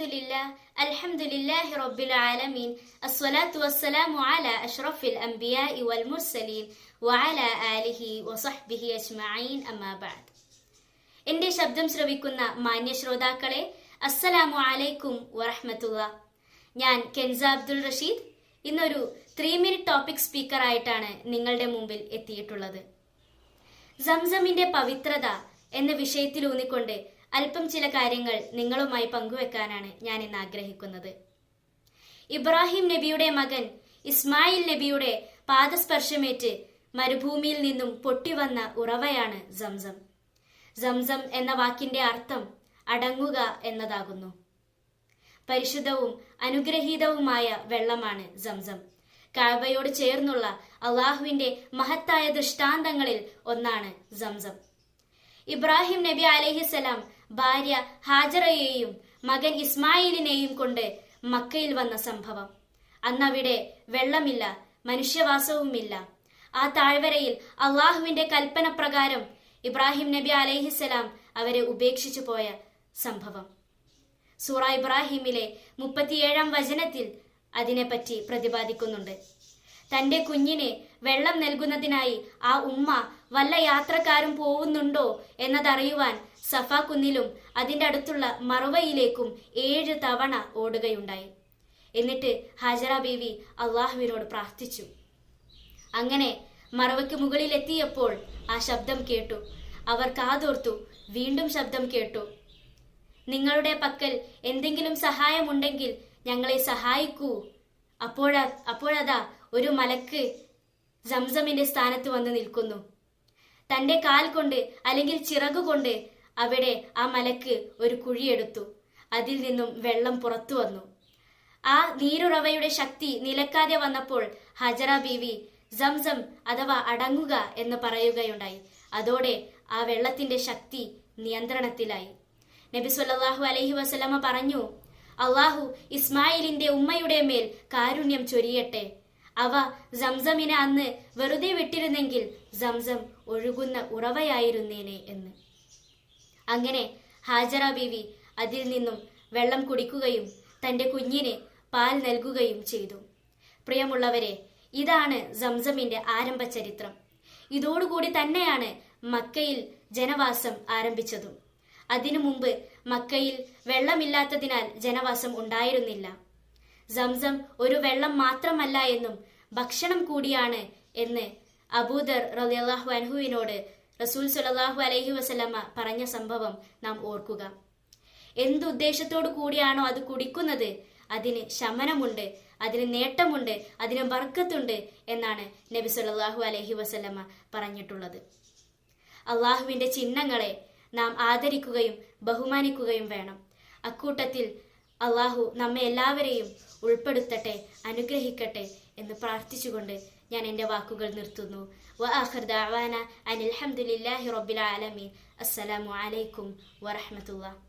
الحمد لله الحمد لله رب العالمين الصلاة والسلام على أشرف الأنبياء والمرسلين وعلى آله وصحبه أجمعين أما بعد എന്റെ ശബ്ദം ശ്രവിക്കുന്ന മാന്യ ശ്രോതാക്കളെ അസ്സലാമു അലൈക്കും വറഹ്മത്തുള്ള ഞാൻ കെൻസ അബ്ദുൾ റഷീദ് ഇന്നൊരു ത്രീ മിനിറ്റ് ടോപ്പിക് സ്പീക്കർ ആയിട്ടാണ് നിങ്ങളുടെ മുമ്പിൽ എത്തിയിട്ടുള്ളത് സംസമിന്റെ പവിത്രത എന്ന വിഷയത്തിൽ ഊന്നിക്കൊണ്ട് അല്പം ചില കാര്യങ്ങൾ നിങ്ങളുമായി പങ്കുവെക്കാനാണ് ഞാൻ ഇന്ന് ആഗ്രഹിക്കുന്നത്. ഇബ്രാഹിം നബിയുടെ മകൻ ഇസ്മായിൽ നബിയുടെ പാദസ്പർശമേറ്റ് മരുഭൂമിയിൽ നിന്നും പൊട്ടിവന്ന ഉറവയാണ് സംസം. സംസം എന്ന വാക്കിന്റെ അർത്ഥം അടങ്ങുക എന്നതാകുന്നു. പരിശുദ്ധവും അനുഗ്രഹീതവുമായ വെള്ളമാണ് സംസം. കാബയോട് ചേർന്നുള്ള അള്ളാഹുവിന്റെ മഹത്തായ ദൃഷ്ടാന്തങ്ങളിൽ ഒന്നാണ് സംസം. ഇബ്രാഹിം നബി അലഹിസലാം ഭാര്യ ഹാജറയെയും മകൻ ഇസ്മായിലിനെയും കൊണ്ട് മക്കയിൽ വന്ന സംഭവം. അന്നവിടെ വെള്ളമില്ല മനുഷ്യവാസവുമില്ല. ആ താഴ്വരയിൽ അള്ളാഹുവിന്റെ കൽപ്പന പ്രകാരം ഇബ്രാഹിം നബി അലൈഹിസ്സലാം അവരെ ഉപേക്ഷിച്ചു പോയ സംഭവം. സൂറ ഇബ്രാഹിമിലെ മുപ്പത്തിയേഴാം വചനത്തിൽ അതിനെപ്പറ്റി പ്രതിപാദിക്കുന്നുണ്ട്. തന്റെ കുഞ്ഞിനെ വെള്ളം നൽകുന്നതിനായി ആ ഉമ്മ വല്ല യാത്രക്കാരും പോകുന്നുണ്ടോ എന്നതറിയുവാൻ സഫ കുന്നിലും അതിന്റെ അടുത്തുള്ള മറുവയിലേക്കും ഏഴ് തവണ ഓടുകയുണ്ടായി. എന്നിട്ട് ഹാജറ ബീവി അള്ളാഹുവിനോട് പ്രാർത്ഥിച്ചു. അങ്ങനെ മറവയ്ക്ക് മുകളിൽ എത്തിയപ്പോൾ ആ ശബ്ദം കേട്ടു. അവർ കാതോർത്തു വീണ്ടും ശബ്ദം കേട്ടു. നിങ്ങളുടെ പക്കൽ എന്തെങ്കിലും സഹായമുണ്ടെങ്കിൽ ഞങ്ങളെ സഹായിക്കൂ. അപ്പോഴാ അപ്പോഴതാ ഒരു മലക്ക് സംസമിന്റെ സ്ഥാനത്ത് വന്ന് നിൽക്കുന്നു. തന്റെ കാൽ കൊണ്ട് അല്ലെങ്കിൽ ചിറകുകൊണ്ട് അവിടെ ആ മലക്ക് ഒരു കുഴിയെടുത്തു അതിൽ നിന്നും വെള്ളം പുറത്തു വന്നു. ആ നീരുറവയുടെ ശക്തി നിലക്കാതെ വന്നപ്പോൾ ഹജറ ബീവി സംസം അഥവാ അടങ്ങുക എന്ന് പറയുകയുണ്ടായി. അതോടെ ആ വെള്ളത്തിന്റെ ശക്തി നിയന്ത്രണത്തിലായി. നബി സുല്ലാഹു അലഹി വസ്ലമ പറഞ്ഞു അള്ളാഹു ഇസ്മായിലിന്റെ ഉമ്മയുടെ മേൽ കാരുണ്യം ചൊരിയട്ടെ. അവ സംസമിനെ അന്ന് വെറുതെ വിട്ടിരുന്നെങ്കിൽ സംസം ഒഴുകുന്ന ഉറവയായിരുന്നേനെ എന്ന്. അങ്ങനെ ഹാജറ ബീവി അതിൽ നിന്നും വെള്ളം കുടിക്കുകയും തന്റെ കുഞ്ഞിന് പാൽ നൽകുകയും ചെയ്തു. പ്രിയമുള്ളവരെ ഇതാണ് സംസമിന്റെ ആരംഭ ചരിത്രം. ഇതോടുകൂടി തന്നെയാണ് മക്കയിൽ ജനവാസം ആരംഭിച്ചതും. അതിനു മുമ്പ് മക്കയിൽ വെള്ളമില്ലാത്തതിനാൽ ജനവാസം ഉണ്ടായിരുന്നില്ല. സംസം ഒരു വെള്ളം മാത്രമല്ല എന്നും ഭക്ഷണം കൂടിയാണ് എന്ന് അബൂദർ റളിയല്ലാഹു അൻഹുവിനോട് റസൂൽ സല്ലല്ലാഹു അലൈഹി വസല്ലമ പറഞ്ഞ സംഭവം നാം ഓർക്കുക. എന്തുദ്ദേശത്തോടു കൂടിയാണോ അത് കുടിക്കുന്നത്? അതിന് ശമനമുണ്ട് അതിന് നേട്ടമുണ്ട് അതിന് വർക്കത്തുണ്ട് എന്നാണ് നബി സല്ലല്ലാഹു അലഹി വസല്ലമ പറഞ്ഞിട്ടുള്ളത്. അള്ളാഹുവിന്റെ ചിഹ്നങ്ങളെ നാം ആദരിക്കുകയും ബഹുമാനിക്കുകയും വേണം. അക്കൂട്ടത്തിൽ അള്ളാഹു നമ്മെ എല്ലാവരെയും ഉൾപ്പെടുത്തട്ടെ അനുഗ്രഹിക്കട്ടെ എന്ന് പ്രാർത്ഥിച്ചുകൊണ്ട് ഞാൻ എന്റെ വാക്കുകൾ നിർത്തുന്നു. ദഅവാന അനിൽ ഹംദുലില്ലാഹി റബ്ബിൽ ആലമീൻ. അസ്സലാമു അലൈക്കും വറഹ്മത്തുള്ളാഹി.